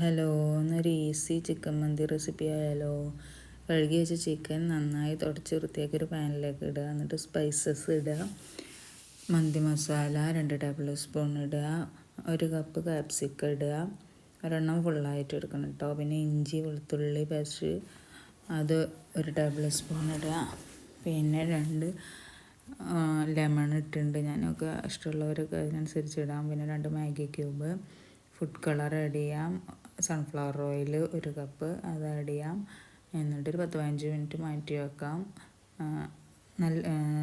Hello എന്നൊരു easy chicken മന്തി recipe ആയാലോ? കഴുകി വെച്ച ചിക്കൻ നന്നായി തുടച്ച് വൃത്തിയാക്കി ഒരു പാനിലേക്ക് ഇടുക. എന്നിട്ട് സ്പൈസസ് ഇടുക. മന്തി മസാല രണ്ട് ടേബിൾ സ്പൂൺ ഇടുക. ഒരു കപ്പ് കാപ്സിക്ക ഇടുക. ഒരെണ്ണം ഫുള്ളായിട്ട് എടുക്കണം കേട്ടോ. പിന്നെ ഇഞ്ചി വെളുത്തുള്ളി പേസ്റ്റ് അത് ഒരു ടേബിൾ സ്പൂൺ ഇടുക. പിന്നെ രണ്ട് ലെമൺ ഇട്ടിട്ടുണ്ട്. ഞാനൊക്കെ ഇഷ്ടമുള്ളവരൊക്കെ അതിനനുസരിച്ച് ഇടാം. പിന്നെ രണ്ട് Maggi cube food colour add ചെയ്യാം. സൺഫ്ലവർ ഓയിൽ ഒരു കപ്പ് അത് ആഡ് ചെയ്യാം. എന്നിട്ടൊരു പത്ത് പതിനഞ്ച് മിനിറ്റ് മാറ്റി വെക്കാം. നല്ല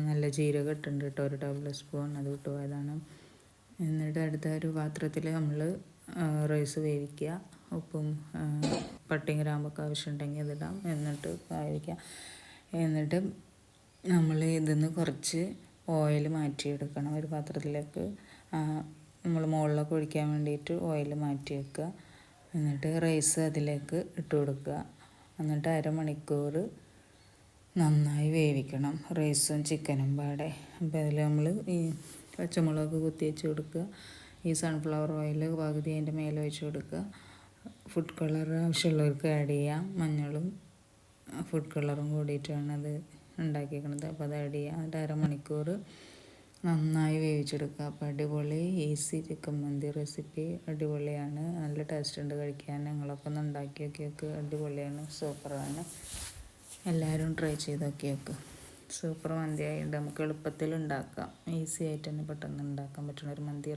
നല്ല ജീരകം ഇട്ടുണ്ട് കേട്ടോ. ഒരു ടേബിൾ സ്പൂൺ അത് വിട്ടു പോയതാണ്. എന്നിട്ട് അടുത്ത ഒരു പാത്രത്തിൽ നമ്മൾ റൈസ് വേവിക്കുക. ഉപ്പും പട്ടിയും ഗ്രാമ്പൊക്കെ ആവശ്യമുണ്ടെങ്കിൽ അതിടാം എന്നിട്ട് വേവിക്കുക. എന്നിട്ട് നമ്മൾ ഇതിന്ന് കുറച്ച് ഓയിൽ മാറ്റിയെടുക്കണം. ഒരു പാത്രത്തിലേക്ക് നമ്മൾ മുകളിലൊക്കെ ഒഴിക്കാൻ വേണ്ടിയിട്ട് ഓയിൽ മാറ്റി വെക്കുക എന്നിട്ട് റൈസ് അതിലേക്ക് ഇട്ട് കൊടുക്കുക. എന്നിട്ട് അരമണിക്കൂർ നന്നായി വേവിക്കണം. റൈസും ചിക്കനും പാടെ. അപ്പോൾ അതിൽ നമ്മൾ ഈ പച്ചമുളക് കുത്തി വെച്ച് കൊടുക്കുക. ഈ സൺഫ്ലവർ ഓയിൽ പകുതി അതിന്റെ മേലെ വെച്ച് കൊടുക്കുക. ഫുഡ് കളർ ആവശ്യമുള്ളവർക്ക് ആഡ് ചെയ്യാം. മഞ്ഞളും ഫുഡ് കളറും കൂടിയിട്ടാണ് അത് ഉണ്ടാക്കിയിരിക്കുന്നത് അപ്പോൾ അത് ആഡ് ചെയ്യുക എന്നിട്ട് അരമണിക്കൂർ നന്നായി വേവിച്ചെടുക്കുക. അപ്പോൾ അടിപൊളി ഈസി ചിക്കൻ മന്തി റെസിപ്പി അടിപൊളിയാണ്. നല്ല ടേസ്റ്റ് ഉണ്ട് കഴിക്കാൻ. ഞങ്ങളൊക്കെ ഒന്ന് ഉണ്ടാക്കി നോക്കിയൊക്കെ അടിപൊളിയാണ്. സൂപ്പറാണ് എല്ലാവരും ട്രൈ ചെയ്ത് നോക്കിയൊക്കെ സൂപ്പർ മന്തി ആയതുകൊണ്ട് നമുക്ക് എളുപ്പത്തിൽ ഉണ്ടാക്കാം. ഈസി ആയിട്ട് തന്നെ പെട്ടെന്ന് ഉണ്ടാക്കാൻ പറ്റുന്ന ഒരു മന്തി